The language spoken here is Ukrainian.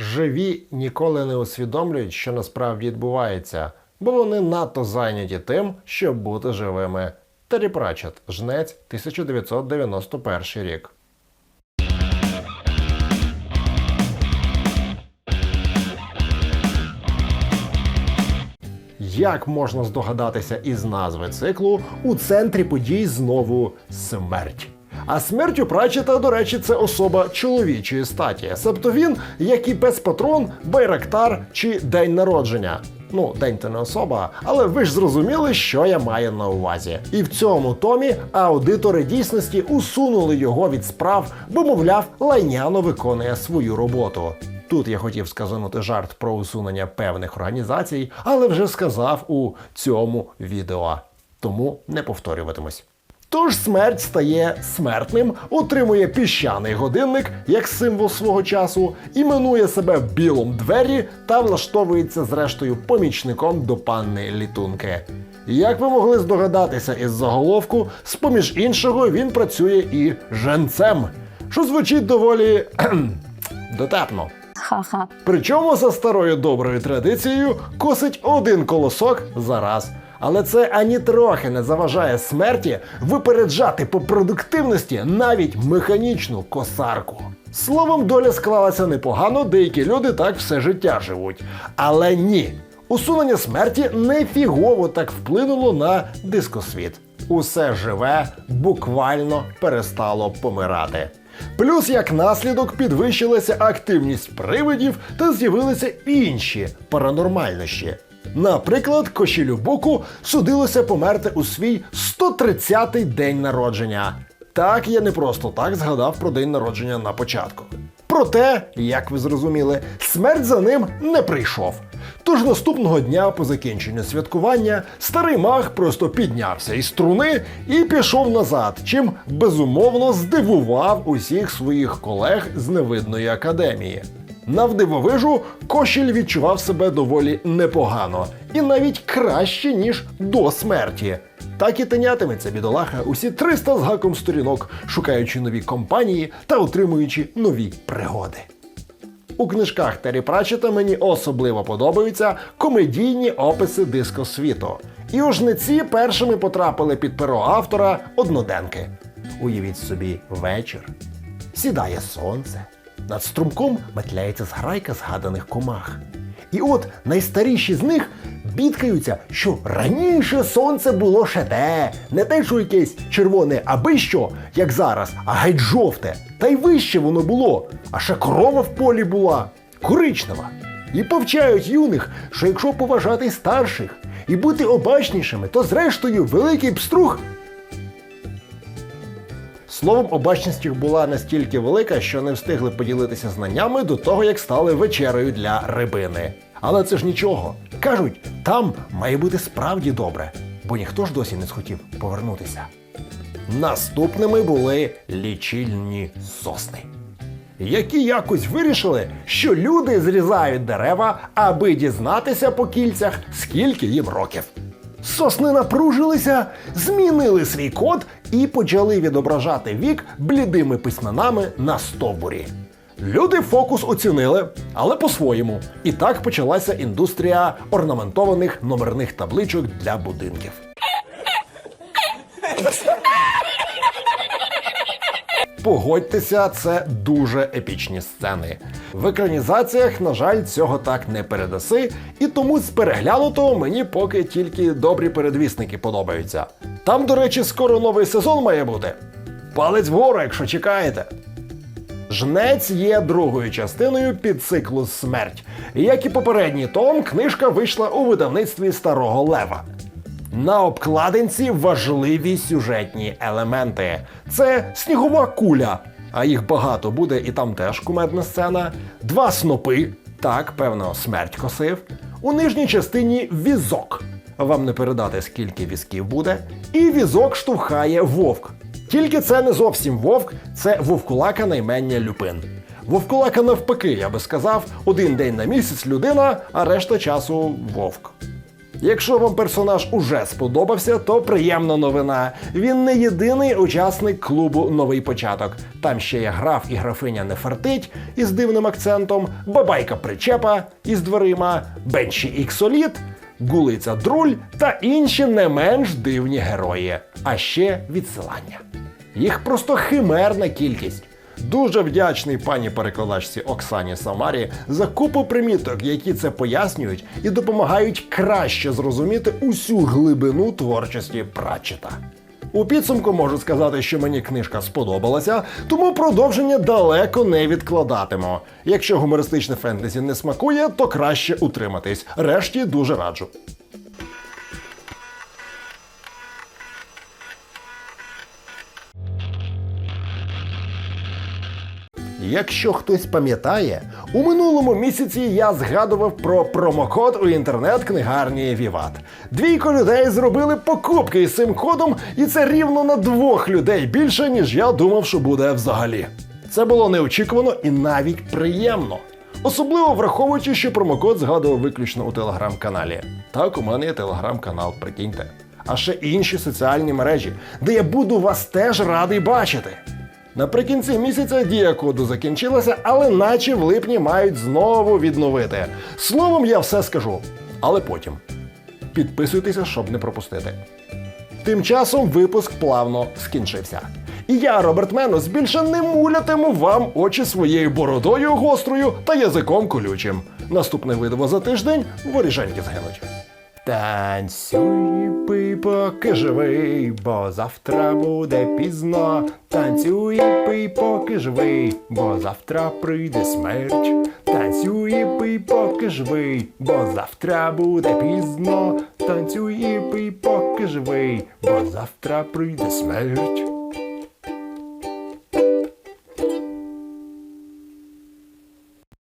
живі ніколи не усвідомлюють, що насправді відбувається, бо вони надто зайняті тим, щоб бути живими. Террі Пратчет, жнець 1991 рік. Як можна здогадатися із назви циклу, у центрі подій знову смерть. А смерть у Пратчета, до речі, це особа чоловічої статі. Себто він, як і пес-патрон, байрактар чи день народження. Ну, день це не особа, але ви ж зрозуміли, що я маю на увазі. І в цьому томі аудитори дійсності усунули його від справ, бо, мовляв, лайняно виконує свою роботу. Тут я хотів сказанути жарт про усунення певних організацій, але вже сказав у цьому відео. Тому не повторюватимусь. Тож смерть стає смертним, отримує піщаний годинник як символ свого часу, іменує себе білом двері та влаштовується зрештою помічником до панни літунки. Як ви могли здогадатися із заголовку, з-поміж іншого він працює і женцем, що звучить доволі дотепно. Ха-ха. Причому за старою доброю традицією косить один колосок за раз. Але це ані трохи не заважає смерті випереджати по продуктивності навіть механічну косарку. Словом, доля склалася непогано, деякі люди так все життя живуть. Але ні, усунення смерті не фігово так вплинуло на дискосвіт. Усе живе буквально перестало помирати. Плюс як наслідок підвищилася активність привидів та з'явилися інші паранормальнощі. Наприклад, Кошілю Боку судилося померти у свій 130-й день народження. Так я не просто так згадав про день народження на початку. Проте, як ви зрозуміли, смерть за ним не прийшов. Тож наступного дня по закінченню святкування старий маг просто піднявся із струни і пішов назад, чим безумовно здивував усіх своїх колег з невидної академії. Навдивовижу, Кошель відчував себе доволі непогано і навіть краще, ніж до смерті. Так і тинятиметься бідолаха усі 300 з гаком сторінок, шукаючи нові компанії та отримуючи нові пригоди. У книжках Террі Пратчета мені особливо подобаються комедійні описи дискосвіту. І у жниці першими потрапили під перо автора одноденки. Уявіть собі вечір. Сідає сонце, над струмком метляється зграйка згаданих комах. І от найстаріші з них бідкаються, що раніше сонце було ще те, не те, що якесь червоне, аби що, як зараз, а геть жовте. Та й вище воно було, а ще корова в полі була, коричнева. І повчають юних, що якщо поважати старших і бути обачнішими, то зрештою великий пструг Словом, обачність їх була настільки велика, що не встигли поділитися знаннями до того, як стали вечерею для рибини. Але це ж нічого. Кажуть, там має бути справді добре, бо ніхто ж досі не схотів повернутися. Наступними були лічильні сосни, які якось вирішили, що люди зрізають дерева, аби дізнатися по кільцях, скільки їм років. Сосни напружилися, змінили свій код і почали відображати вік блідими письменами на стовбурі. Люди фокус оцінили, але по-своєму. І так почалася індустрія орнаментованих номерних табличок для будинків. Погодьтеся, це дуже епічні сцени. В екранізаціях, на жаль, цього так не передаси, і тому з переглянутого мені поки тільки добрі передвісники подобаються. Там, до речі, скоро новий сезон має бути. Палець вгору, якщо чекаєте. Жнець є другою частиною підциклу Смерть. Як і попередній том, книжка вийшла у видавництві Старого Лева. На обкладинці важливі сюжетні елементи. Це снігова куля, а їх багато буде, і там теж кумедна сцена. Два снопи, так, певно, смерть косив. У нижній частині візок. Вам не передати, скільки візків буде. І візок штовхає вовк. Тільки це не зовсім вовк, це вовкулака наймення люпин. Вовкулака навпаки, я би сказав, один день на місяць людина, а решта часу вовк. Якщо вам персонаж уже сподобався, то приємна новина. Він не єдиний учасник клубу Новий початок. Там ще є граф і графиня Нефартить із дивним акцентом, бабайка причепа із дверима, Бенші Іксоліт, Гулиця Друль та інші не менш дивні герої. А ще відсилання. Їх просто химерна кількість. Дуже вдячний пані перекладачці Оксані Самарі за купу приміток, які це пояснюють і допомагають краще зрозуміти усю глибину творчості Пратчета. У підсумку можу сказати, що мені книжка сподобалася, тому продовження далеко не відкладатиму. Якщо гумористичне фентезі не смакує, то краще утриматись. Решті дуже раджу. Якщо хтось пам'ятає, у минулому місяці я згадував про промокод у інтернет-книгарні Віват. Двійко людей зробили покупки із цим кодом, і це рівно на двох людей більше, ніж я думав, що буде взагалі. Це було неочікувано і навіть приємно. Особливо враховуючи, що промокод згадував виключно у телеграм-каналі. Так, у мене є телеграм-канал, прикиньте. А ще інші соціальні мережі, де я буду вас теж радий бачити. Наприкінці місяця дія коду закінчилася, але наче в липні мають знову відновити. Словом, я все скажу, але потім. Підписуйтеся, щоб не пропустити. Тим часом випуск плавно скінчився. І я, Роберт Менус, більше не мулятиму вам очі своєю бородою гострою та язиком колючим. Наступне видео за тиждень воріженьки згинуть. Танцюй, пий, поки живий, бо завтра буде пізно. Танцюй, пий, поки живий, бо завтра прийде смерть. Танцюй, пий, поки живий, бо завтра буде пізно. Танцюй, пий, поки живий, бо завтра прийде смерть.